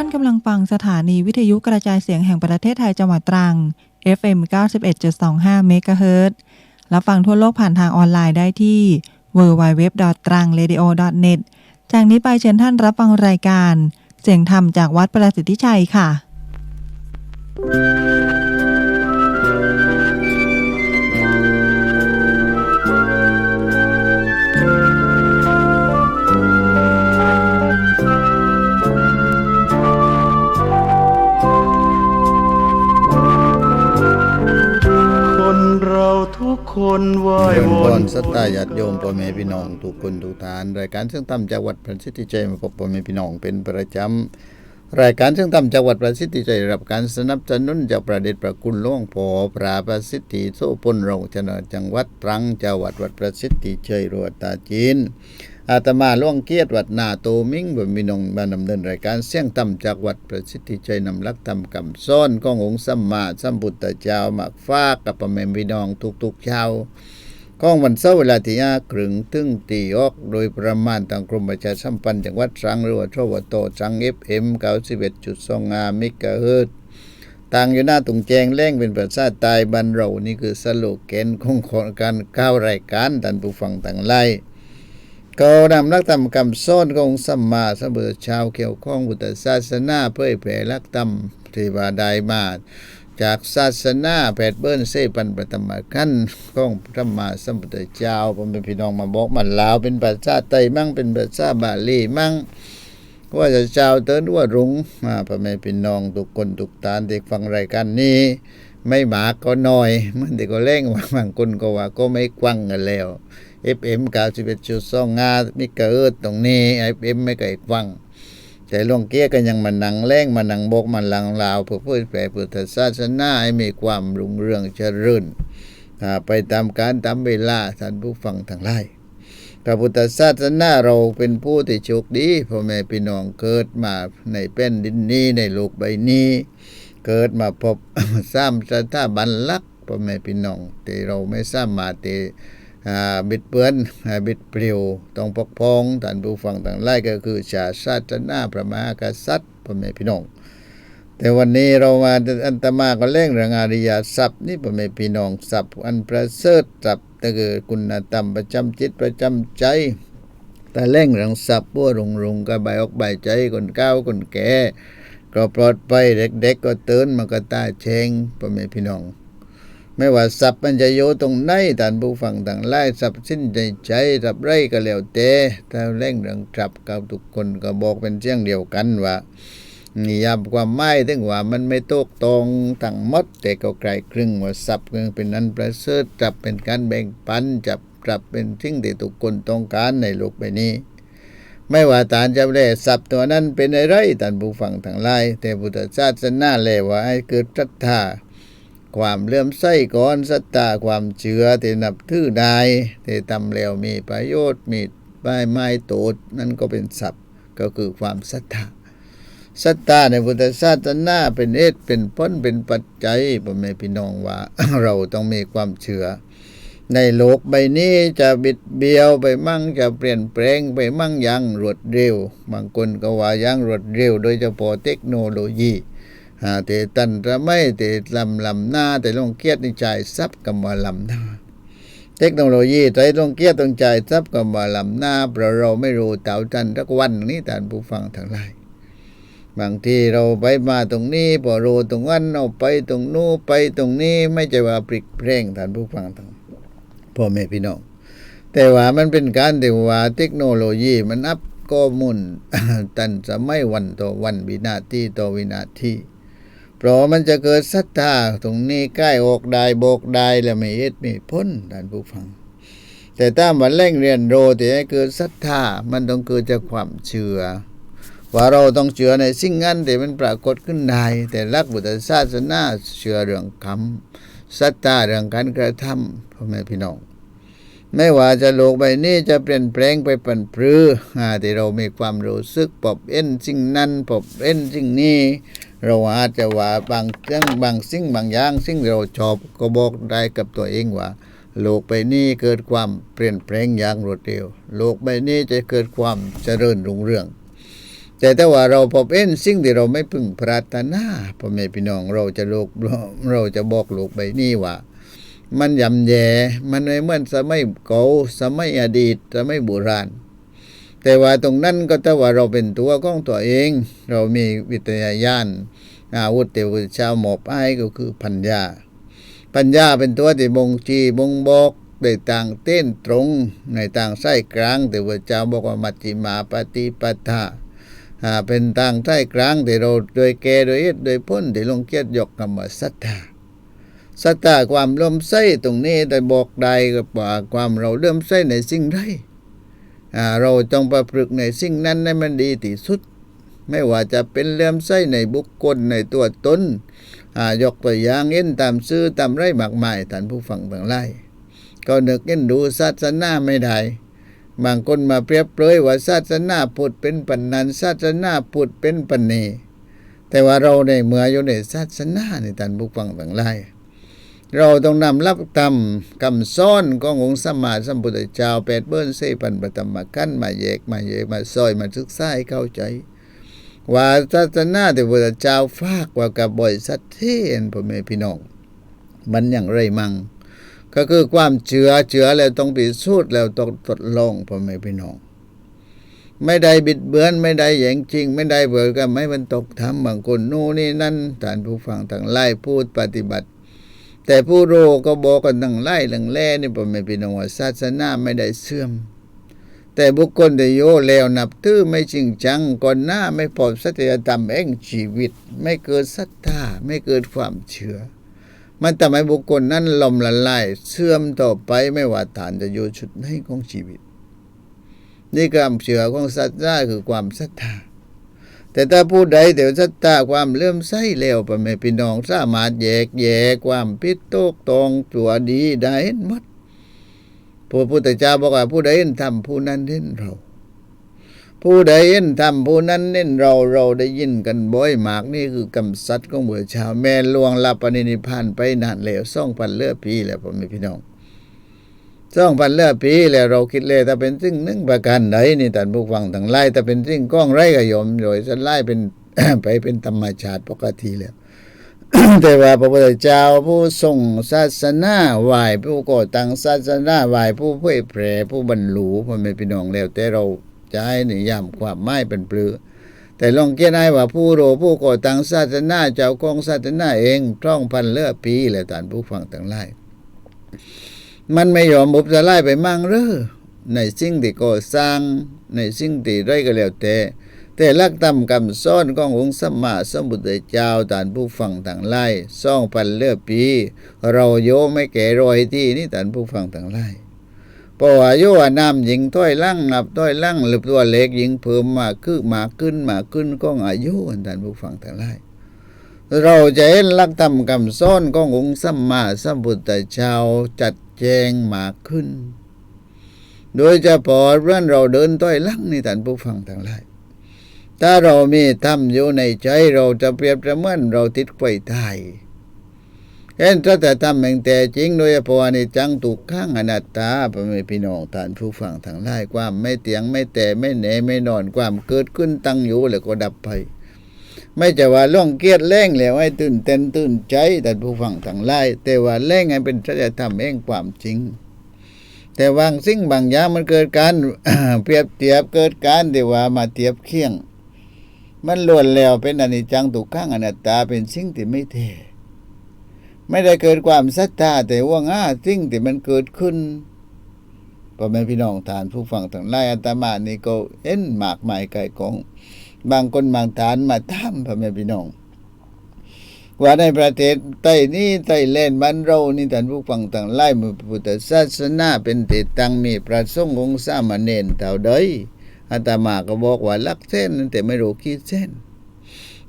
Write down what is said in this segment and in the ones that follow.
ท่านกำลังฟังสถานีวิทยุกระจายเสียงแห่งประเทศไทยจังหวัดตรัง FM 91.25เมกะเฮิรตซ์รับฟังทั่วโลกผ่านทางออนไลน์ได้ที่ www.trangradio.net จากนี้ไปเชิญท่านรับฟังรายการ เสียงธรรมจากวัดประสิทธิชัยค่ะ คนไหว้เริ่มวก่อนนสตาญาติโยมพ่อแม่พี่น้องทุกคนทุกฐานรายการเชื่องต่ำจากวัดประสิทธิชัยมาพบพ่อแม่พี่น้องเป็นประจำรายการเชื่องต่ำจากวัดประสิทธิชัยรับการสนับสนุนจากประเด็จประคุณหลวงพ่อพระประสิทธิโสพลรงชนะจังหวัดตรังจังหวัดวัดประสิทธิชัยรัวตาจีน อาตมาล่วงเกียรติวัดนาโตมิงบ่มีน้องมาดำเนินรายการเสียงต่ำจากวัดประสิทธิชัยนำลักธรรมคำซ้อนขององค์สัมมาสัมพุทธเจ้ามาฝากกับพ่อแม่พี่น้องทุกๆเช้าก้องวันเสาร์เวลาที่ห้าครึ่งถึงตีออก โดยประมาณทางกรมประชาสัมพันธ์จังหวัดตรังหรือว่าทวโตตรังเอฟเอ็มเก้าสิบเอ็ดจุดสองอาเมกะเฮิรตซ์ต่างอยู่หน้าตุงแจงแรงเป็นภาษาใตายบันเรานี่คือสโลแกนของของการก้าวรายการท่านผู้ฟังต่างไล่ ก็นำนักธรรมคำซ้อนของสัมมาสัมพุทธชาวเกี่ยวข้องพุทธศาสนาเพื่อแผ่ลักธรรมที่ว่าได้มาจากศาสนาแปดเบิ้นเซปันปฐมขั้นของพระมาสัมพุทธเจ้าผมเป็นพี่น้องมาบอกมันลาวเป็นภาษาไทยมั่งเป็นภาษาบาลีมั่งว่าจะเจ้าเตือนว่ารุงมาพ่อแม่พี่น้องทุกคนทุกตานที่ฟังรายการนี้ ไม่หมากก็น้อยมันเด็กก็เล่งว่าบางคนก็ว่าก็ไม่กว้างกันแล้ว FM 91.2งามีเกิดตรงนี้ FM ไม่เคยกว้างแต่ลงเกี้ยก็ยังมานั่งแรงมานั่งบกมาลังลาวเพื่อเผยแผ่พุทธศาสนาให้มีความรุ่งเรืองเจริญไปตามการตามเวลาท่านผู้ฟังทั้งหลายพระพุทธศาสนาเราเป็นผู้ที่โชคดีพ่อแม่พี่น้องเกิดมาในแผ่นดินนี้ในโลกใบนี้ เกิดมาพบสร้างสถาบันลักพ่อแม่พี่น้องที่เราไม่สามารถที่อ่ บิดเบือนบิดปลี่ยวต้องปกป้องท่านผู้ฟังต่างหลายก็คือชาติศาสนาพระมหากษัตริย์พ่อแม่พี่น้อง แต่วันนี้เรามาอันตมาก็เล่งเรื่องอริยทรัพย์นี่พ่อแม่พี่น้องทรัพย์อันประเสริฐทรัพย์ก็คือคุณธรรมประจำจิตประจำใจ แต่เล่งเรื่องทรัพย์พวกรงรงก็ใบายอกใบใจคนก้าวคนแก่ก็ปลอดภัยเด็ก ๆ ก็เตือนมันก็ตาเชงพ่อแม่พี่น้อง ไม่ว่าทรัพย์มันจะอยู่ตรงไหนท่านผู้ฟังต่างหลายทรัพย์สิ้นใจใจทรัพย์ไรก็แล้วแต่ถ้าเร่งเรื่องทรัพย์กับทุกคนก็บอกเป็นเสียงเดียวกันว่านิยามความหมายถึงว่ามันไม่ตกตรงทั้งหมด แต่ก็ไกลครึ่งว่าทรัพย์ก็เป็นนั้นประเสริฐทรัพย์เป็นการแบ่งปันจับทรัพย์เป็นสิ่งที่ทุกคนต้องการในโลกใบนี้ไม่ว่าตานจะได้ทรัพย์ตัวนั้นเป็นอะไรท่านผู้ฟังทั้งหลายแต่พุทธศาสนาแลว่าให้เกิดศรัทธา ความเลื่อมใสก่อนศรัทธาความเชื่อที่นับถือได้ที่ทำแล้วมีประโยชน์มีใบไม้โตดนั่นก็เป็นทรัพย์ก็คือความศรัทธาศรัทธาในพุทธศาสนาเป็นเอตเป็นพ้นเป็นปัจจัยพ่อแม่พี่น้องว่า เราต้องมีความเชื่อ ในโลกใบนี้จะบิดเบี้ยวไปมั่งจะเปลี่ยนแปลงไปมั่งอยังรวดเร็ว บางคนก็ว่าอยังรวดเร็ว โดยเฉพาะเทคโนโลยี หาแต่ตันระไม่แต่ลำลำหน้าแต่ลงเกียรติจ่ายทรัพย์กับมาลำหน้าเทคโนโลยีใจลงเกียรติต้องจ่ายทรัพย์กับมาลำหน้าเพราะเราไม่รู้เต่าจันทักวันนี้ท่านผู้ฟังทั้งหลายบางทีเราไปมาตรงนี้พอรู้ตรงนั้นเอาไปตรงนู้ไปตรงนี้ไม่ใช่ว่าปลิกเพลงท่านผู้ฟังทั้งพ่อแม่พี่น้องแต่ว่ามันเป็นการที่ว่าเทคโนโลยีมันอัพข้อมูลตันสมัยวันต่อวันวินาทีต่อวินาที เพราะมันจะเกิดศรัทธาตรงนี้ใกล้อกได้บกได้แล้วไม่เอ็ดไม่พ้นท่านผู้ฟัง แต่ถ้ามันเร่งเรียนรู้ที่ให้เกิดศรัทธามันต้องเกิดจากความเชื่อ ว่าเราต้องเชื่อในสิ่งนั้นที่มันปรากฏขึ้นได้แต่ลักบุตรศาสนาเชื่อเรื่องคำศรัทธาเรื่องการกระทำพ่อแม่พี่น้อง ไม่ว่าจะโลกใบนี้จะเปลี่ยนแปลงไปปันปรืออ่าที่เรามีความรู้สึกปอบเอ็นสิ่งนั้นปอบเอ็นสิ่งนี้ เราอาจจะว่าบางเรื่องบางสิ่งบางอย่างสิ่งที่เราชอบก็บอกได้กับตัวเองว่า โลกใบนี้เกิดความเปลี่ยนแปลงอย่างรวดเร็ว โลกใบนี้จะเกิดความเจริญรุ่งเรือง แต่ถ้าว่าเราพบเอ็นสิ่งที่เราไม่พึงปรารถนาพ่อแม่พี่น้องเราจะโลกเราจะบอกโลกใบนี้ว่า มันยำแย่มันไม่เหมือนสมัยเก่าสมัยอดีตสมัยโบราณ แต่ว่าตรงนั้นก็ถ้าว่าเราเป็นตัวของตัวเอง เรามีวิทยาญาณอาวุธเตวชาวหมอบไอ้ายก็คือปัญญา ปัญญาเป็นตัวที่บ่งชี้บ่งบอกในต่างเต้นตรงในต่างไส้กลางแต่ว่าเจ้าบอกว่ามัจจิมาปฏิปทาอ่าเป็นต่างไส้กลางที่เราโดยแก่โดยเอ็ดโดยพ้นที่ลงเกียรติยกคำว่าศรัทธา ศรัทธาความเลื่มใสตรงนี้ได้บอกได้กับว่าความเราเลื่มใสในสิ่งใดเราจงประพฤติในสิ่งนั้นให้มันดีที่สุด ไม่ว่าจะเป็นเลื่มใสในบุคคลในตัวตนยกตัวอย่างเอ็นตามซื้อตามไรมากมายท่านผู้ฟังต่างไล่ก็นึกเอ็นดูศาสนาไม่ได้บางคนมาเปรียบเปรยว่าศาสนาพุทธเป็นปันนันศาสนาพุทธเป็นปันเนแต่ว่าเราในเมื่ออยู่ในศาสนาในท่านผู้ฟังต่างไล่ เราต้องนำรับตำคำซ้อนขององค์สมมาสัมพุทธเจ้าแปดเบิ้ลเสปันปฐมกันมาแยกมาแยกมาซอยมาศึกษาให้เข้าใจ ว่าศาสนาที่พระเจ้าฝากว่ากับบริษัทเทนพ่อแม่พี่น้องมันอย่างไรมั่งก็คือความเชื่อเชื่อแล้วต้องพิสูจน์แล้วต้องทดลองพ่อแม่พี่น้อง ไม่ได้บิดเบือนไม่ได้แย่งจริง ไม่ได้เบิกก็ไม่มันตกทำบางคนนู่นนี่นั่นท่านผู้ฟังทั้งไล่พูดปฏิบัติ แต่ผู้โรก็บอกกันทั้งไล่หลังแล่นี่พ่อแม่พี่น้องว่าศาสนาไม่ได้เสื่อม แต่บุคคลที่โยแล้วนับถือไม่จริงจัง ก่อนหน้าไม่พบสัจธรรมแห่งชีวิต ไม่เกิดศรัทธาไม่เกิดความเชื่อ มันทำให้บุคคลนั้นลมละลายเสื่อมต่อไปไม่ว่าฐานจะอยู่ชุดไหนของชีวิต นี่ความเชื่อของศรัทธาคือความศรัทธา แต่ถ้าผู้ใดเดี๋ยวศรัทธาความเลื่อมใสแล้วไปไม่พี่น้องสามารถแยกแยะความพิโตกตองตัวดีได้หมดพระพุทธเจ้าบอกว่าผู้ใดเห็นธรรมผู้นั้นเห็นเรา ผู้ใดเห็นธรรมผู้นั้นเห็นเราเราได้ยินกันบ่อยมากนี่คือกำสัตของเบื่อชาวแม่ลวงลับปณินิพพานไปนานแล้วซ่องพันเลือปีแล้วพ่อแม่พี่น้อง ซ่องพันเลือปีแล้วเราคิดเลยถ้าเป็นสิ่งหนึ่งประการใดนี่ท่านผู้ฟังทั้งไล่ถ้าเป็นสิ่งก้องไรก็ยมโดยสันไล่เป็นไปเป็นธรรมชาติปกติแล้วแต่ว่าพระพุทธเจ้าผู้ทรงศาสนาไหวผู้ก่อตั้งศาสนาไหวผู้เผยแผ่ผู้บรรลุพ่อแม่พี่น้องแล้ว แต่เราจะให้นิยามความหมายเป็นปลือ แต่ลองเกียนให้ว่าผู้โรผู้ก่อตั้งศาสนาเจ้าของศาสนาเองท่องพันเลือปีและท่านผู้ฟังทั้งหลาย มันไม่ยอมบุบจะไล่ไปมั่งเร่อในสิ่งที่ก่อสร้าง ในสิ่งที่ไรก็แล้วแต่แต่ลักตำคำซ่อนขององค์สัมมาสัมพุทธเจ้าท่านผู้ฟังต่างไล่ซ่องพันเลือปี เราโยไม่แก่รอยที่นี่ท่านผู้ฟังต่างไล่เพราะว่าโยว่าน้ำยิงต้อยลั่งนับต้อยลั่งหรือตัวเล็กยิงเพิ่มมากขึ้นมาขึ้นมาขึ้นก็อายุท่านผู้ฟังต่างไล่เราจะเห็นลักตำคำซ่อนขององค์สัมมาสัมพุทธเจ้าจัด แจงมากขึ้น โดยเฉพาะเรื่องเราเดินต้อยลั่งนี่ท่านผู้ฟังทั้งหลายถ้าเรามีธรรมอยู่ในใจเราจะเปรียบเสมือนเราติดไฟตายเห็นถ้าแต่ทำแห่งแต่จริงโดยเฉพาะในจังตุกข้างอนัตตาพ่อแม่พี่น้องท่านผู้ฟังทั้งหลายความไม่เตียงไม่แต่ไม่แหนไม่นอนความเกิดขึ้นตั้งอยู่แล้วก็ดับไป ไม่จะว่าล่องเกียดแรงแล้วให้ตื่นเต้นตื่นใจท่ผู้ฟังทั้งหลายแต่ว่าแรงให้เป็นสัจธรรมแห่งความจริง แต่บางสิ่งบางอย่างมันเกิดการเปรียบเทียบเกิดการที่ว่ามาเทียบเคียง มันล้วนแล้วเป็นอนิจจังตุกขังอนัตตาเป็นสิ่งที่ไม่แท้ไม่ได้เกิดความศรัทธาแต่ว่าง่าสิ่งที่มันเกิดขึ้นพ่อแม่พี่น้องทานผู้ฟังทั้งหลายอาตมานี่ก็เอ็นหมากหมายไก่กอง บางคนบางฐานมาถามพ่อแม่พี่น้อง ว่าในประเทศใต้นี้ใต้แลนบ้านเรานี่ท่านผู้ฟังต่างไล่มือพุทธศาสนาเป็นติดตังมีพระสงฆ์องค์สามเณรเท่าใดอาตมาก็บอกว่าลักเส้นแต่ไม่รู้กี่เส้น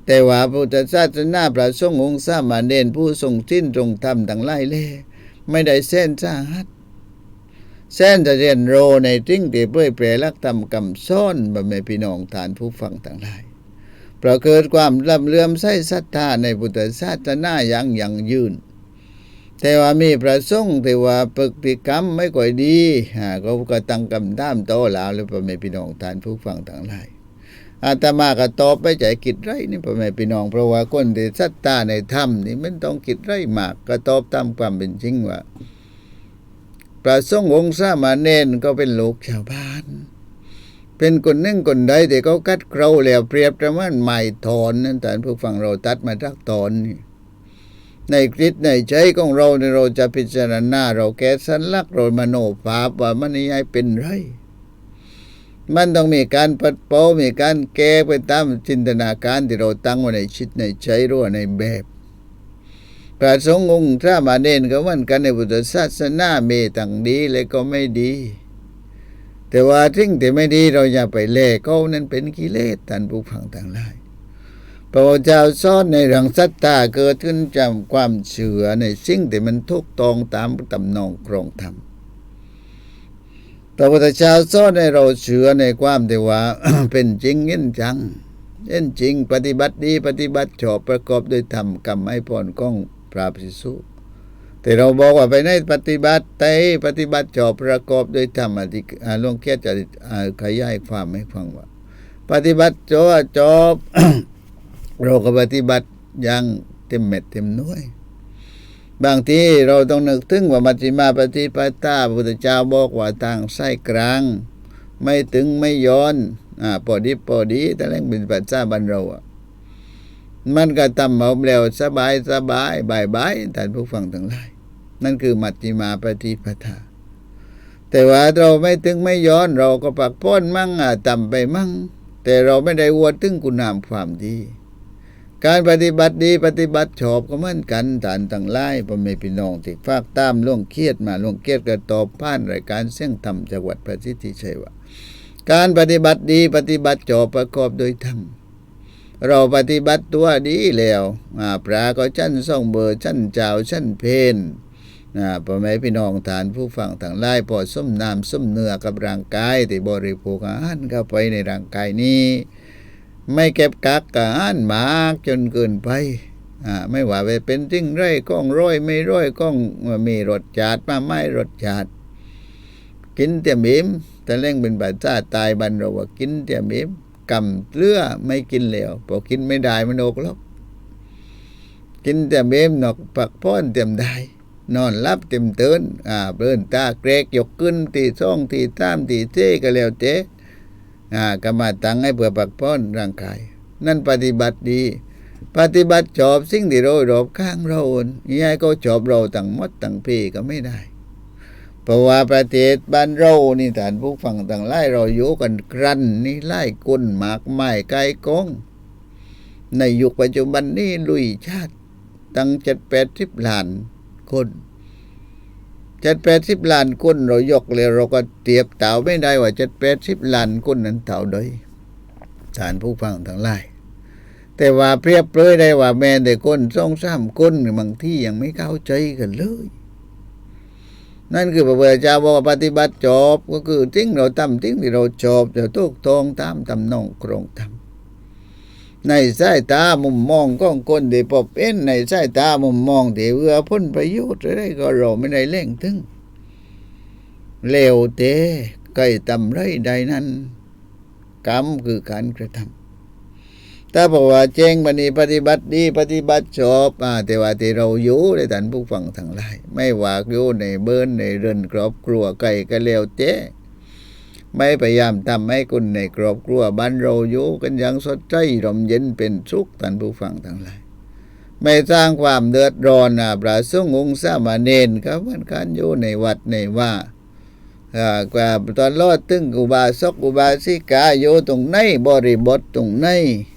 แต่ว่าพุทธศาสนาพระสงฆ์องค์สามเณรผู้ทรงสิ้นทรงธรรมทั้งหลายเล่ไม่ได้เส้นสาหัส เส้นจะเรียนโรในทิ้งที่เพื่อแปรลักธรรมกำซ่อนบ่แม่พี่น้องฐานผู้ฟังทั้งหลายเพราะเกิดความลำเลื่อมใส่ศรัทธาในพุทธศาสนาอย่างยั่งยืน แต่ว่ามีประสงค์ที่ว่าปฏิกรรมไม่ค่อยดีฮะก็ก็ตั้งกำด้ามโตแล้วหรือเปล่าไม่พี่น้องทานผู้ฟังทั้งหลายอาตมาก็ตอบไปใจคิดไรนี่พ่อแม่พี่น้องเพราะว่าคนที่ศรัทธาในธรรมนี่มันต้องคิดไรมาก ก็ตอบตามความเป็นจริงว่า พระสงฆ์องค์สามาเณรก็เป็นลูกชาวบ้าน เป็นคนหนึ่งคนใดแต่เขากัดเกลาแล้วเปรียบประมาณไม้ถอนนั่นแต่ผู้ฟังเราตัดมาทักตอนนี่ในคริสในใจของเราในเราจะพิจารณาเราแก้สันลักเรามโนภาพว่ามันนี้เป็นไร มันต้องมีการปัดเป่ามีการแก้ไปตามจินตนาการที่เราตั้งไว้ในชิดในใจหรือว่าในแบบ พระสงฆ์องค์พระมาเนนก็เหมือนกันในพุทธศาสนาเมตั้งดีเลยก็ไม่ดี แต่ว่าทิ้งแต่ไม่ดีเราอย่าไปเล่เขานั้นเป็นกิเลสท่านผู้ฟังต่างหลายพระเจ้าสอนในเรื่องศรัทธาเกิดขึ้นจากความเชื่อในสิ่งที่มันถูกตองตามตำนองครองธรรมพระพุทธเจ้าสอนให้เราเชื่อในความที่ว่า เป็นจริงเห็นจังเห็นจริง ปฏิบัติดีปฏิบัติชอบประกอบด้วยธรรมกรรมให้พรก้อง พระพิสุแต่เราบอกว่าไปในปฏิบัติไตปฏิบัติชอบประกอบด้วยธรรมอธิอ่หลวงเกียรติจะขยายความให้ฟังว่า ปฏิบัติจบจบเราก็ปฏิบัติอย่างเต็มเม็ดเต็มหน่วย บางทีเราต้องนึกถึงว่ามัชฌิมาปฏิปทาพระพุทธเจ้าบอกว่าทางไส้กลาง ไม่ถึงไม่ย้อนอ่าพอดีพอดีแต่แรงเป็นปัจจาบันเราอะ มันก็ทำเอาแล้วสบายสบายบายบายท่านผู้ฟังทั้งหลาย นั่นคือมัชฌิมาปฏิปทา แต่ว่าเราไม่ถึงไม่ย้อนเราก็ปักพ้นมั่งอะต่ำไปมั่ง แต่เราไม่ได้อวดถึงคุณงามความดี การปฏิบัติดีปฏิบัติชอบก็เหมือนกันฐานต่างไล่พ่อแม่พี่น้องที่ฝากตามล่วงเครียดมาล่วงเครียดก็ตอบผ่านรายการเสียงธรรมจังหวัดประสิทธิชัยว่าการปฏิบัติดีปฏิบัติชอบประกอบโดยธรรม เราปฏิบัติตัวดีแล้วอ่าพระก็ชั้นส่องเบอร์ชั้นเจ้าชั้นเพนอ่าพ่อแม่พี่น้องฐานผู้ฟังทั้งหลายพอส้มน้ำส้มเนื้อกับร่างกายที่บริโภคอาหารเข้าไปในร่างกายนี้ ไม่เก็บกักอาหารมากจนเกินไปอ่าไม่ว่าไปเป็นจริงไร่ก้องร้อยไม่ร้อยก้องมีรสจัดมาไม่รสจัดกินเตียมิมแต่เร่งเป็นบาดจ้าตายบันเราว่ากินเตียมิม กำเลือไม่กินแล้วพอกินไม่ได้มันอกหรอกกินเตียมอิ่มนอกปักพ้อนเตียมได้นอนรับเต็มเตือนอ่าเบิ่นตาเกรกยกขึ้นตีซ่องตีตามตีเจ้ก็แล้วเจ้อ่าก็มาตั้งให้เพื่อปักพ้อนร่างกาย นั่นปฏิบัติดี ปฏิบัติชอบสิ่งที่เรารอบข้างเรายายก็ชอบเราตั้งมดตั้งปีก็ไม่ได้ เพราะว่าประเทศบ้านเรานี่ฐานผู้ฟังต่างไล่เราอยู่กันกรันนี่ไล่กุนหมากไม้ไก่กงในยุคปัจจุบันนี้ลุยชาติ ตั้งเจ็ดแปดสิบล้านคนเจ็ดแปดสิบล้านคนเรายกเลยเราก็เทียบเต่าไม่ได้ว่าเจ็ดแปดสิบล้านคนนั้นเต่าโดยฐานผู้ฟังทั้งหลายแต่ว่าเปรียบเปรยได้ว่าแม้แต่คนสองสามคนบางที่ยังไม่เข้าใจกันเลย นั่นคือพระพุทธเจ้าบอกว่าปฏิบัติจบก็คือทิ้งเราทำทิ้งที่เราจบจะทุกทองตามตำนองโครงธรรมในสายตามุมมองของคนที่พบเอ็นในสายตามุมมองที่เอือพ้นประโยชน์อะไรก็เราไม่ได้เล่งถึงเลวเตะไก่ตำไรใดนั้นกรรมคือการกระทำ ถ้าบอกว่าเจงบันนี้ปฏิบัติดีปฏิบัติชอบอ่าแต่ว่าที่เราอยู่ในฐานผู้ฟังทั้งหลายไม่ว่าอยู่ในเบิร์นในเรือนครอบครัวไก่ก็เลวเจ๊ไม่พยายามทำให้คนในครอบครัวบ้านเราอยู่กันอย่างสดใจร่มเย็นเป็นสุขท่านผู้ฟังทั้งหลายไม่สร้างความเดือดร้อนนะพระสงฆ์องค์สามเณรก็เหมือนกันอยู่ในวัดในว่า กว่าตอนรอดตึงอุบาสกอุบาสิกาอยู่ตรงไหนบริบทตรงไหน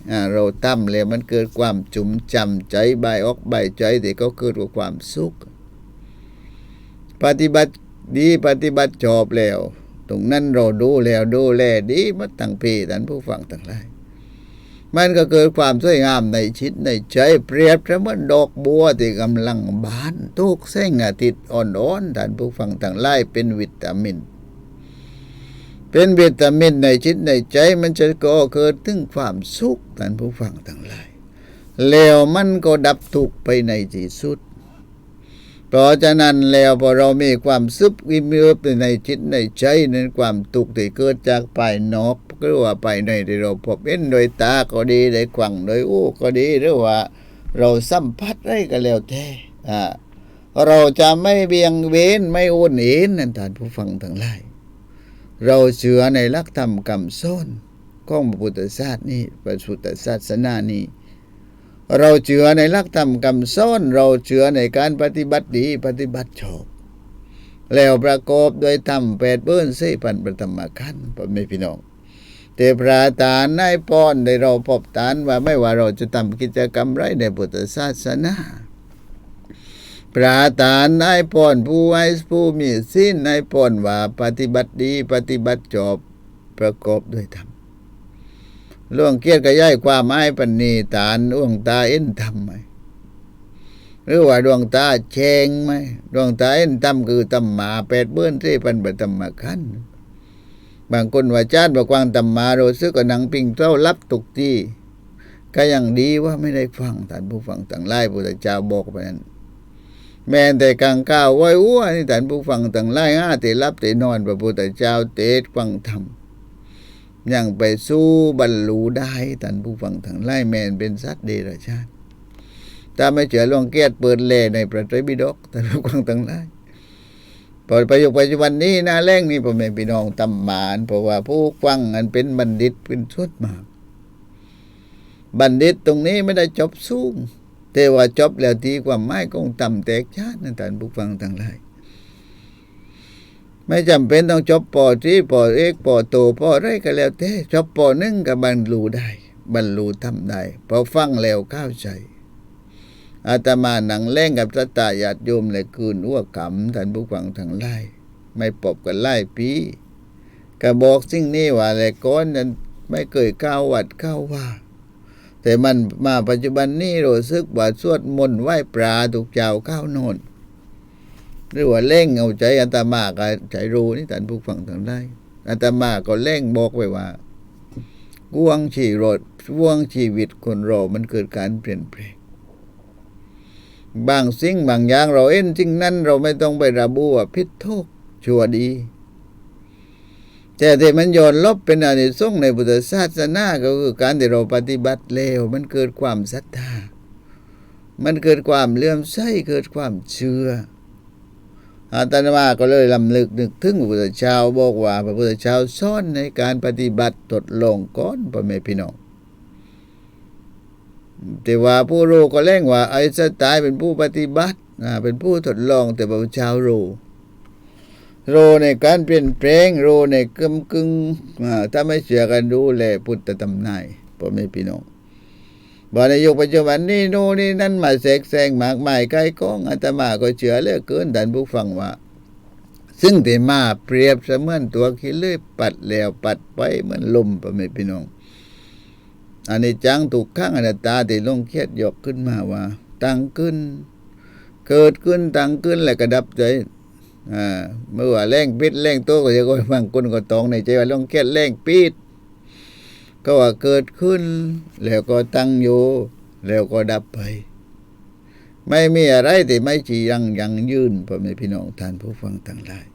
เราเราทำเลยมันเกิดความจุ่มจำใจใบายออกใบายใจแต่ก็เกิดกับความสุข ปฏิบัติดีปฏิบัติชอบแล้ว ตรงนั้นเราดูแล้วดูแลดีมาตั้งปีท่านผู้ฟังทั้งหลาย มันก็เกิดความสวยงามในชิดในใจเปรียบเสมือนดอกบัวที่กำลังบานทุกแสงอาทิตย์อ่อนๆท่านผู้ฟังทั้งหลายเป็นวิตามิน เป็นวิตามินในจิตในใจมันจะก่อเกิดถึงความสุขท่านผู้ฟังทั้งหลายแล้วมันก็ดับทุกไปในที่สุด เพราะฉะนั้นแล้วพอเรามีความซึบวิมืบในจิตในใจในความตุกข์ที่เกิดจากภายนอก หรือว่าภายในที่เราพบเห็นโดยตาก็ดีโดยกวังโดยอูก็ดีหรือว่า เราสัมผัสได้ก็แล้วแต่อ่าเราจะไม่เบียงเว้นไม่โอนเอ็นนั่นท่านผู้ฟังทั้งหลายเราเชื่อในหลักธรรมคำสอนของพระพุทธศาสนานี้พระพุทธศาสนานี้เราเชื่อในหลักธรรมคำสอนเราเชื่อในการปฏิบัติดีปฏิบัติชอบแล้วประกอบโดยธรรมแปดเบิ้นสี่พันประธรรมขันธ์พ่อแม่พี่น้อง แต่พระตานนายป้อนได้เราพบตานว่าไม่ว่าเราจะทำกิจกรรมไรในพุทธศาสนาพระตานนายป้อนผู้ไว้ผู้มีสิ้นนายป้อนว่าปฏิบัติดีปฏิบัติจบประกอบด้วยธรรมล่วงเกียรติกระย่ายความไม้ปันนีตานดวงตาเอ็นทำไหมหรือว่าดวงตาแฉงไหมดวงตาเอ็นตำคือตำหมาแปดเบื้อนที่ปันบตำมขัน บางคนว่าจานบอกวางตำหมาเรซื้อกับนังปิงเต้ารับตกที่ก็ยังดีว่าไม่ได้ฟังท่านผู้ฟังต่างไล่พระเจ้าบอกไปนั้นแม้แต่กลางก้าวไว้อ้วนี่ท่านผู้ฟังต่างไล่ห้าเตรับเตนอนพระพุทธเจ้าเตดฟังธรรมยังไปสู้บรรลุได้ท่านผู้ฟังต่างไล่แมนเป็นสัตว์เดรัจฉานถ้าไม่เชื่อลองเกียรติเปิดเลในพระไตรปิฎกแต่ผู้ฟังต่างหลาย พอประโยคปัจจุบันนี้นาแรงนี่พ่อแม่พี่น้องตำหมาน เพราะว่าผู้ฟังอันเป็นบัณฑิตเป็นชุดมาก บัณฑิตตรงนี้ไม่ได้จบสูงแต่ว่าจบแล้วทีความหมายคงต่ำแตกชาตินั่นท่านผู้ฟังทั้งหลายไม่จำเป็นต้องจบปอที่ปอเอกปอโตปอไรก็แล้วแต่จบปอหนึ่งกับบรรลุได้ บรรลุทำได้พอฟังแล้วเข้าใจ อาตมาหนังเล่งกับสตาญาติโยมเลยคืนอ้วกขำท่านผู้ฟังทั้งหลายไม่ปบกันไล่ปีกระบอกสิ่งนี้ว่าอะไรก้อนนั้นไม่เคยก้าววัดก้าว่า แต่มันมาปัจจุบันนี้รู้สึกว่าสวดมนต์ไหว้ปลาถูกเจ้าเข้าวโนนหรือว่าเล่งเอาใจอาตมาก็ใจรู้นี่ท่านผู้ฟังทั้งหลายอาตมาก็เล่งบอกไว้ว่ากวงชีรถว่วงชีวิตคนเรามันเกิดการเปลี่ยนแปลง บางสิ่งบางอย่างเราเอ็นสิ่งนั้นเราไม่ต้องไประบุว่าพิษทุกชั่วดี แต่ที่มันโยนลบเป็นอานิสงส์ในพุทธศาสนาก็คือการที่เราปฏิบัติเลวมันเกิดความศรัทธา มันเกิดความเลื่อมใสเกิดความเชื่ออาตมาก็เลยลำลึกนึกถึงพระพุทธเจ้าบอกว่าพระพุทธเจ้าสอนในการปฏิบัติทดลงก่อนพ่อแม่พี่น้อง แต่ว่าผู้รู้ก็เล่งว่าไอ้สไตล์เป็นผู้ปฏิบัติอ่าเป็นผู้ทดลองแต่พระพุทธเจ้ารู้รู้ในการเปลี่ยนแปลงรู้ในกึมกึ่งอ่าถ้าไม่เชื่อกันดูแลพุทธตำนายพ่อแม่พี่น้องบอกในยุคปัจจุบันนี้โน่นนี่นั่นมาแทรกแซงมากมายใกล้กองอาตมาก็เชื่อเลือเกินท่านผู้ฟังว่า ซึ่งที่มาเปรียบเสมือนตัวขี้เลื่อยปัดแล้วปัดไปเหมือนลมพ่อแม่พี่น้อง อันนี้จังถูกข้างอนัตตาที่ลงเครียดยกขึ้นมาว่า ตั้งขึ้น เกิดขึ้นตั้งขึ้นแล้วก็ดับใจอ่าเมื่อว่าแรงปิดแรงโตก็จะก็บางคนก็ตองในใจว่าลงเครียดแรงปิดก็ว่าเกิดขึ้น แล้วก็ตั้งอยู่ แล้วก็ดับไป ไม่มีอะไรที่ไม่จียังยังยืนพ่อแม่พี่น้องท่านผู้ฟังทั้งหลาย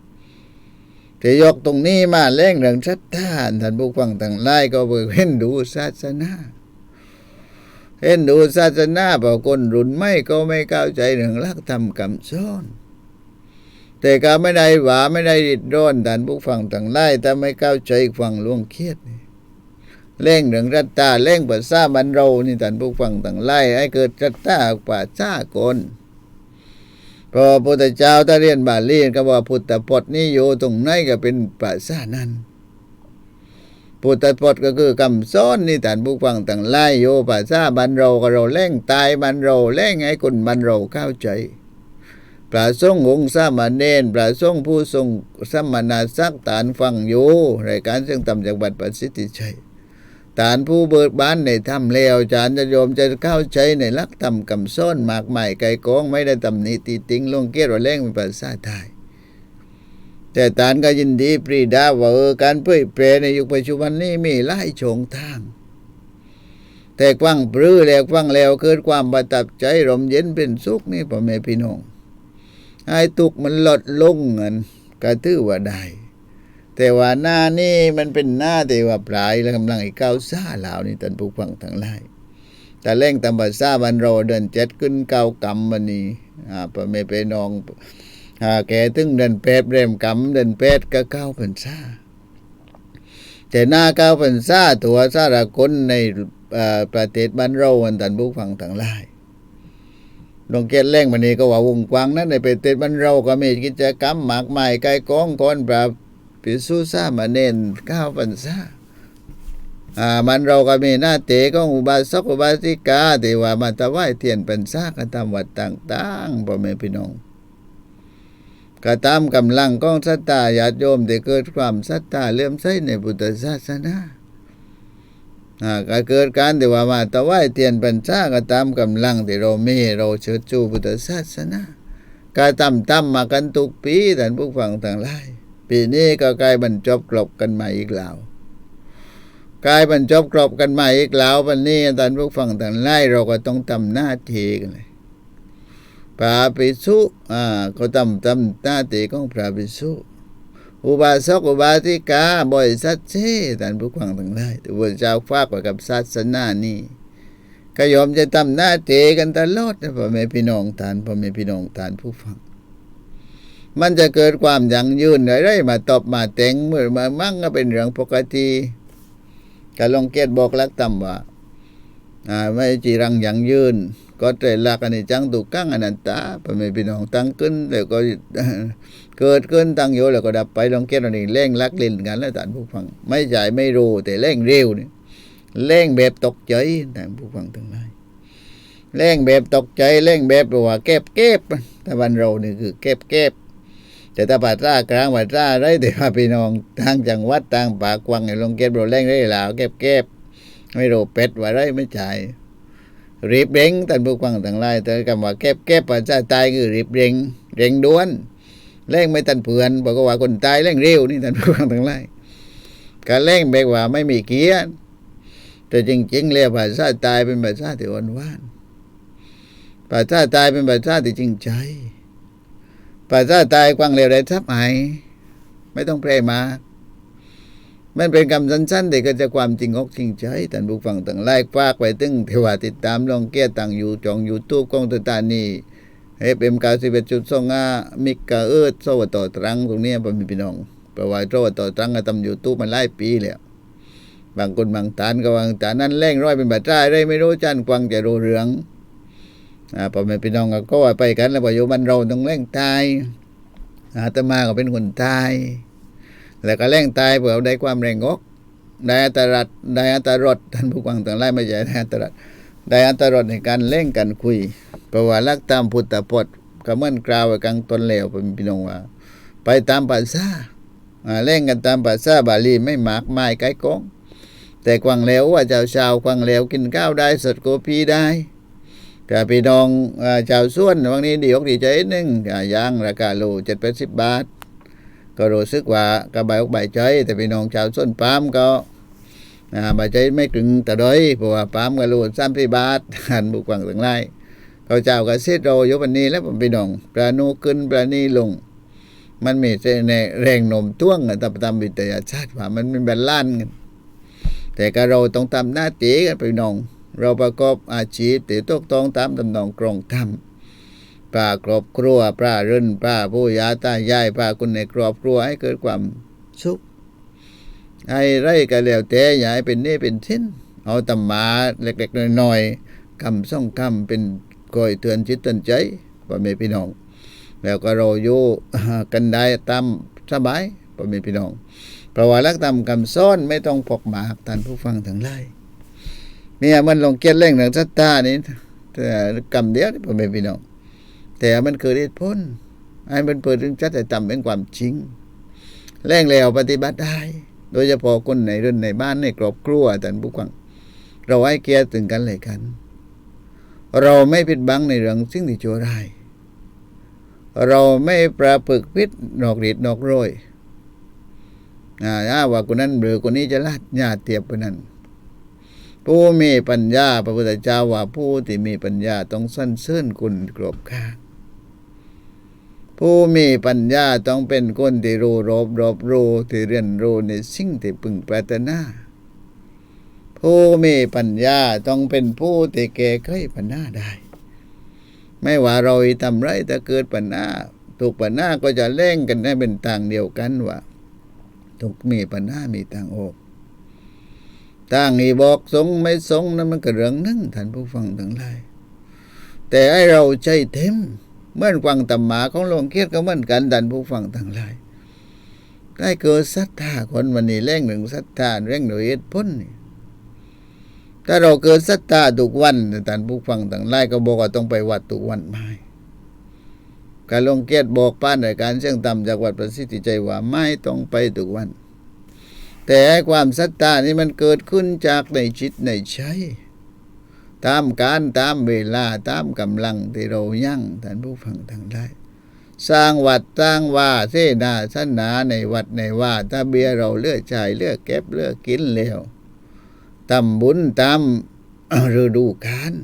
จะยกตรงนี้มาแรงเรื่องชัดท่านท่านผู้ฟังต่างหลายก็เบิกเห็นดูศาสนาเห็นดูศาสนาบาคนรุ่นไม่ก็ไม่เข้าใจเรื่องลักธรรมคำสอนแต่ก็ไม่ได้หวาไม่ได้ริดร้อนท่านผู้ฟังต่างหลายแต่ไม่เข้าใจฟังล่วงเครียดนี่เร่งเรื่องรัตตาเร่งปัสสาบันเรานี่ท่านผู้ฟังต่างหลายให้เกิดรัตตาปัสสากล พอพระพุทธเจ้าถ้าเรียนบาลีก็ว่าพุทธพจน์นี่อยู่ตรงไหนก็เป็นภาษานั้นพุทธพจน์ก็คือคำสอนนี่ท่านผู้ฟังต่างไล่โยภาษาบันเราก็เราแล่งตายบันเราแล่งให้คนบันเราเข้าใจพระสงฆ์องค์สามเณรพระสงฆ์ผู้ทรงสมณศักดิ์ฐานฟังอยู่รายการซึ่งตำจากบัตรประสิทธิชัย ฐานผู้เบิกบานในถ้ำเลวจานจะโยมจะเข้าใจในลักธรรมคำซ้อนมากใหมายไกลกองไม่ได้ตำหนิตีติงลงเกียรว่าแรงเป็นภาษาไทยแต่ฐานก็ยินดีปรีดาว่าออการเผยแพร่ในยุคปัจจุบันนี้มีหลายโฉงทาง แต่กว้างปรือแล้วกว้างแล้วเกิดความประทับใจร่มเย็นเป็นสุขนี่พ่อแม่พี่น้องไอ้ตุกมันลดลงเงินก็ถือว่าได้ แต่ว่าหน้านี่มันเป็นหน้าแต่ว่าปลายแล้วกำลังไอ้ก้าวซ่าเหล่านี่ท่านผู้ฟังทั้งหลายแต่เร่งตำบัดซาบันโรเดินเจ็ดขึ้นเก้ากำมันนี่อ่าปะเมไปนองอ่าแกถึงเดินเป็ดเรมกำเดินเป็ดก็เก้าพันซาแต่หน้าเก้าพันซาตัวสารคนในอ่าประเทศบ้านเราวันตันผู้ฟังทั้งหลายลงเกตเร่งมันนี่ก็ว่าวงกว้างนั้นในประเทศบ้านเราก็มีกิจกรรมหมากไม้ไก่กองคนปราบ ปิสุซามาเน้นเก้าพันซาอ่ามันเราก็มีหน้าเตะของอุบาสกอุบาสิกาที่ว่ามาถวายเทียนเป็นซากกันตามวัดต่างๆพ่อแม่พี่น้องก็ตามกำลังของศรัทธาญาติโยมที่เกิดความศรัทธาเลื่อมใสในพุทธศาสนาอ่าก็เกิดการที่ว่ามาถวายเทียนเป็นซากก็ตามกำลังที่เรามีเราเชิดชูพุทธศาสนาก็ตามตามมากันทุกปีท่านผู้ฟังทั้งหลาย ปีนี้ก็ใกล้บรรจบกลบกันใหม่อีกแล้วกลายเป็นจบกรบกันใหม่อีกแล้ววันนี้ท่านผู้ฟังทั้งหลายเราก็ต้องทำหน้าที่กันเลยพระภิกษุอ่าก็ทำทำหน้าที่ของพระภิกษุอุบาสกอุบาสิกาบริษัทเช่ท่านผู้ฟังทั้งหลายที่พระเจ้าฝากไว้กับศาสนานี้ก็ยอมจะทำหน้าทีกันตลอดนะพ่อแม่พี่น้องท่านพ่อแม่พี่น้องท่านผู้ฟัง มันจะเกิดความยั่งยืนอะไรมาตบมาแต่งเมื่อมามั่งก็เป็นเรื่องปกติกาลองเกตบอกลักตำว่าอ่าไม่จีรังยังยืน ก็ใจลักอันนี้จังตุกั้งอนันตาพระเมพี่น้องตั้งขึ้นแล้วก็เกิดขึ้นตั้งอยู่แล้วก็ดับไปลองเกตอันนี้เร่งลักเล่นกันแล้วท่านผู้ฟัง ไม่ใช่ไม่รู้แต่เร่งเร็วนี่เร่งแบบตกใจท่านผู้ฟังทั้งหลายเร่งแบบตกใจเร่งแบบว่าเก็บเก็บแต่วันเรานี่คือเก็บเก็บ แต่ถ้าปัตรากลางปัตราไรแต่ว่าพี่น้องทางจังหวัดทางปากวางไอ้ลงเก็บโรแรงได้หลาวเก็บเก็บไม่รู้เป็ดว่าไรไม่ใช่รีบเร่งท่านผู้ฟังทั้งหลายแต่คำว่าเก็บเก็บภาษาใตายคือรีบเร่งเร่งด่วนเร่งไม่ทันเพื่อนบอกว่าคนตายเร่งเร็วนี่ท่านผู้ฟังทั้งหลายการเร่งแบบว่าไม่มีเกียร์แต่จริงๆแล้วภาษาตายเป็นภาษาที่อ่อนหวานภาษาตายเป็นภาษาที่จริงใจ ภาษาตายกว้างเร็วได้ทับหายไม่ต้องแปรมา มันเป็นคำสั้นๆแต่ก็จะความจริงอกจริงใจท่านผู้ฟังต่างไล่ฝากไปตึงเทวาติดตามลองเกียต่างอยู่จองยูทูบกองตตานีเอฟเอ็มเก้าสิบเอ็ดจุดสองอามิกาเอิร์ดโซวต่อตรังตรงนี้ผมมีพี่น้องเพระว่าโซวต่อตรังก็ทำยูทูบมาหลายปีแล้วบางคนบางฐานก็บางฐานนั้นแร่งร้อยเป็นบาดใจได้ไม่รู้จันกวางจะรู้เรื่อง อ่าพอแม่พี่น้องก็ว่าไปกันแล้วพออยู่บ้านเราต้องแร่งตายอาตมาก็เป็นคนตาย แล้วก็แร่งตายเพื่อได้ความแรงอกได้อัตรัดได้อัตรดท่านผู้ฟังต่างไล่ไม่ใช่ได้อัตรัดได้อัตรดในการเล่งกันคุยเพราะว่ารักตามพุทธพจน์ก็เหมื่อนกล่าวกลางตนแล้วเป็นพี่น้องว่า ไปตามภาษาอ่าเล่งกันตามภาษาบาลีไม่หมากไม้ไก่กองแต่กวางแล้วว่าเจ้าชาวกวางแล้วกินข้าวได้สดโกพีได้ แต่พี่น้องชาวส่วนวันนี้ดีอกดีใจนิดนึงอ่าย่างราคาโลเจ็ดแปดสิบบาท ก็รู้สึกว่ากระบายอกใบใจแต่พี่น้องชาวส่วนปาล์มก็อ่าบาใจไม่ถึงแต่ด้อยเพราะว่าปาล์มก็รู้สามสิบบาทหันบุกวังถึงไรเขาเจ้าก็เสียโรยวันนี้แล้วผมพี่น้องปลาโนขึ้นปลานีลง มันมีในแรงโนมท่วงกันตามตามวิทยาศาสตร์ว่ามันเป็นแบนล้านกันแต่ก็เราต้องทำหน้าที่กันพี่น้อง เราประกอบอาชีพที่ถูกต้องตามตำนองกรองธรรมป้าครอบครัวป้ารื่นป้าผู้ยาตายายป้าคนในครอบครัวให้เกิดความสุขไอ้ไรก็แล้วแต่อย่าให้เป็นหนี่เป็นทิ้นเอาตำหมาเล็กๆน้อยๆคำส่องคำเป็นก้อยเตือนจิตเตือนใจพ่อแม่พี่น้อง แล้วก็เราอยู่กันได้ตามสบายพ่อแม่พี่น้องเพราะว่ารักตามคำซ้อนไม่ต้องพกหมากท่านผู้ฟังทั้งหลาย เนี่ยมันลงเกียนเร่งหนังสัตตานี่แต่กรรมเดียวนี่พ่อแม่พี่น้องแต่มันเกิดเหตุผลให้มันเปิดถึงชัดแต่จำเป็นความจริงแรงแล้วปฏิบัติได้ โดยเฉพาะคนในเรือนในบ้านในครอบครัวท่านผู้ฟังเราให้เกียรติถึงกันเลยกัน เราไม่ผิดบังในเรื่องสิ่งที่ชั่วร้ายเราไม่ประพฤกพิษนอกฤทธิ์นอกโรยอ่าว่าคนนั้นหรือคนนี้จะลาดญาติเทียบไปนั้น ผู้มีปัญญา พระพุทธเจ้าว่าผู้ที่มีปัญญาต้องสั้นเสื่นคุณกรบข้าผู้มีปัญญาต้องเป็นคนที่รู้รบรบรู้ที่เรียนรู้ในสิ่งที่พึงปรารถนาผู้มีปัญญาต้องเป็นผู้ที่แก้ไขปัญหาได้ ไม่ว่าเราทำไรถ้าเกิดปัญหาถูกปัญหาก็จะเล่งกันให้เป็นต่างเดียวกันว่าทุกมีปัญหามีทางออก ต่างอีบอกสงไม่สงนั้นมันก็เรื่องนึงท่านผู้ฟังทั้งหลาย แต่ให้เราใจเต็มเมื่อนฟังตำหมาของหลวงเกียรติก็เหมือนกันท่านผู้ฟังทั้งหลายได้เกิดศรัทธาคนวันนี้แรงหนึ่งศรัทธาแรงหนึ่งเหตุผลนี่ถ้าเราเกิดศรัทธาทุกวันท่านผู้ฟังทั้งหลายก็บอกว่าต้องไปวัดทุกวันไม่การลงเกียรติบอกป้านในการเชื่องต่ำจากวัดประสิทธิใจว่าไม่ต้องไปทุกวัน แต่ความศรัทธานี่มันเกิดขึ้นจากในจิตในใจตามการตามเวลาตามกำลังที่เรายั่งท่านผู้ฟังทั้งหลายสร้างวัดสร้างว่าเสนาสนาในวัดในว่าถ้าเบียเราเลือกจ่ายเลือกเก็บเลือกกินแล้วทำบุญตามฤดูกาล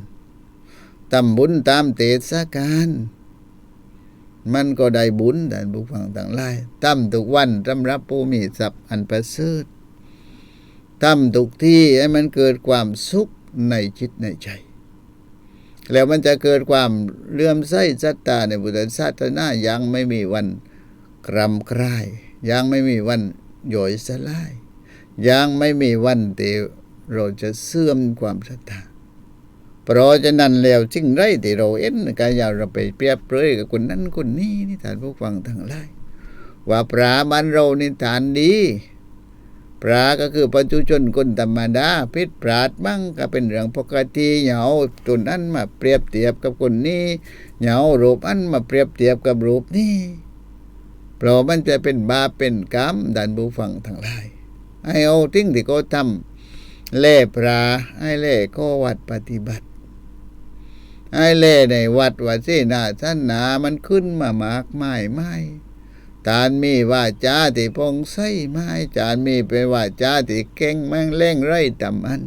ทำบุญตามเทศกาลมันก็ได้บุญท่านผู้ฟังทั้งหลายทำทุกวันสำหรับผู้มีทรัพย์อันประเสริฐ ทำทุกที่ให้มันเกิดความสุขในจิตในใจ แล้วมันจะเกิดความเลื่อมใสศรัทธาในพุทธศาสนายังไม่มีวันกรำครายยังไม่มีวันโยอยสลายยังไม่มีวันที่เราจะเสื่อมความศรัทธาเพราะฉะนั้นแล้วจึงไรที่เราเอ็นก็อย่าเราไปเปรียบเปรยกับคนนั้นคนนี้นี่ท่านผู้ฟังทั้งหลายว่าพระบ้านเรานี่ฐานดี พระก็คือปัจจุชนคนธรรมดาพิษปราดมั่งก็เป็นเรื่องปกติเหยาตัวนั้นมาเปรียบเทียบกับคนนี้เหยารูปอันมาเปรียบเทียบกับรูปนี้เพราะมันจะเป็นบาปเป็นกรรมดันผู้ฟังทั้งหลายให้เอาทิ้งที่เขาทำเล่พระให้เล่ข้อวัดปฏิบัติให้เล่ในวัดวัดที่นาท่านนามันขึ้นมามากมายไม่ จานมีว่าจ้าที่พงใสไม้จานมีไปว่าจ้าที่เก่งแมงเล่งไรตำอัน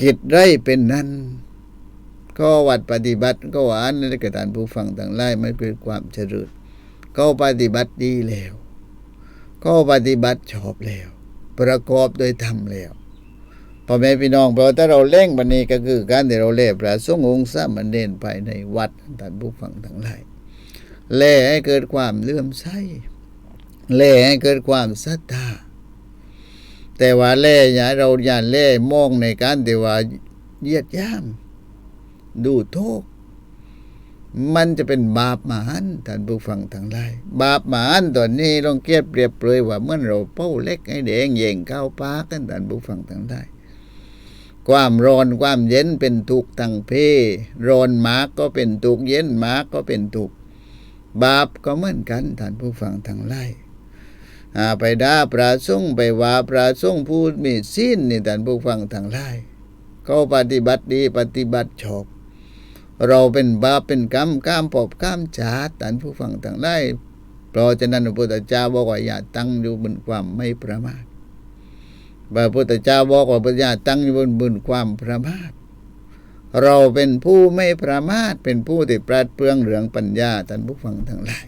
กิจไรเป็นนั้น ก็วัดปฏิบัติก็หวานนั้นกระทานผู้ฟังต่างไล่ไม่เกิดความเจริญก็ปฏิบัติดีแล้ว ก็ปฏิบัติชอบแล้ว ประกอบโดยธรรมแล้วพ่อแม่พี่น้องเพราะถ้าเราเล่งบันนี้ก็คือการที่เราเล่พระสงฆ์องค์สามเณรไปในวัดท่านผู้ฟังทั้งหลาย เล่ให้เกิดความเลื่อมใสเล่ให้เกิดความศรัทธาแต่ว่าเล่อย่าเราอย่าเล่มองในการที่ว่าเยียดย่ามดูโทษมันจะเป็นบาปมหันท่านผู้ฟังทั้งหลาย บาปมหันต์ตัวนี้ลองเกียบเปรียบเปรยว่าเมื่อเราเป้าเล็กให้แดงเย่งเข้าปากันท่านผู้ฟังทั้งหลายความร้อนความเย็นเป็นทุกข์ตั้งเพร้อนมากก็เป็นทุกข์เย็นมากก็เป็นทุกข์ บาปก็เหมือนกันท่านผู้ฟังทั้งหลายอ่ไปด่าพระสงไปว่าพระสงฆ์ผู้มีศีลนี่ท่านผู้ฟังทั้งหลายก็ปฏิบัติดีปฏิบัติชอบ เราเป็นบาปเป็นกรรมก้ามปอบก้ามจาดท่านผู้ฟังทั้งหลายเพราะฉะนั้นพระพุทธเจ้าบอกว่าอย่าตั้งอยู่บนความไม่ประมาทพระพุทธเจ้าบอกว่าปัญญาตั้งอยู่บนบุญความประมาท เราเป็นผู้ไม่ประมาทเป็นผู้ที่ปราดเปรื่องเหลืองปัญญาท่านผู้ฟังทั้งหลาย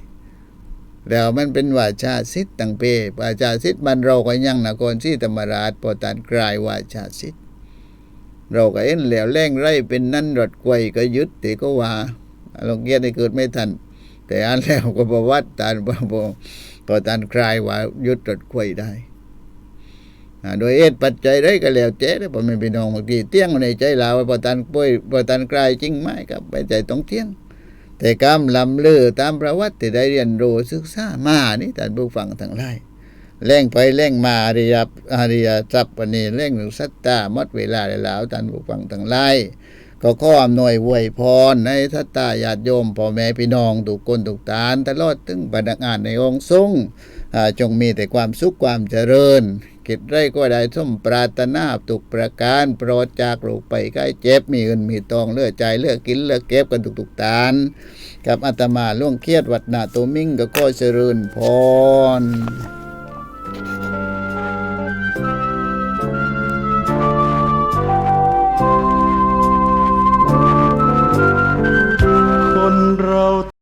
แล้วมันเป็นวาจาสิทธ์ตังเปวาจาสิทธ์มันเราก็ยังนครที่ธรรมราชปอตันกลายวาจาสิทธ์เราก็เอ็นแล้วแรงไรเป็นนั่นรถกวยก็ยึดติก็ว่าลงเกียรติเกิดไม่ทัน แต่อันแล้วก็ประวัติตานพอพอตันกลายว่ายึดรถกวยได้ โดยเหตุปัจจัยได้ก็แล้วเจ๊ได้ผมเป็นพี่น้องบางทีเตี้ยงในใจเราพอตันป่วยพอตันกลายจริงไหมครับไปใจต้องเตี้ยง แต่กำลำเลือตามประวัติที่ได้เรียนรู้ศึกษามานี่ท่านผู้ฟังทั้งหลายแล่งไปแล่งมาอริยอริยทรัพย์ปณีแล่งหนึ่งสัตตาหมดเวลาแล้วท่านผู้ฟังทั้งหลายก็ขออำนวยอวยพรในทัตตาญาติโยมพ่อแม่พี่น้องทุกคนทุกตานตลอดถึงพนักงานในองค์ทรงจงมีแต่ความสุขความเจริญ กิจไรก็ได้สมปรารถนาตุกประการโปรดจากโรคไปใกล้เจ็บมีเงินมีทองเลือกใจเลือกกินเลือกเก็บกันทุกๆตานกับอาตมาล่วงเครียดวัดนาตัวมิ่งก็ก็เจริญพร